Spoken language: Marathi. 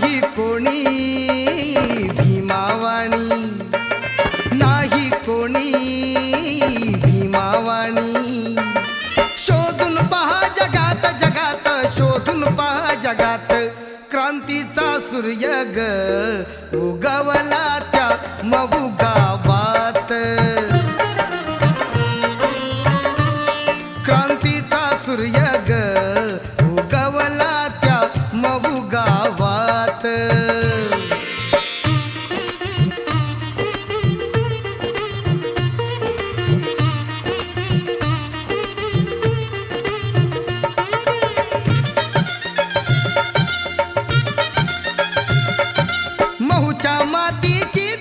नाही कोणी भीमावाणी. नाही कोणी भीमावाणी. शोधून पहा जगात जगात शोधून पहा जगात. क्रांतीचा सूर्य ग उगवला त्या मबुगा सूर्य ग मातीची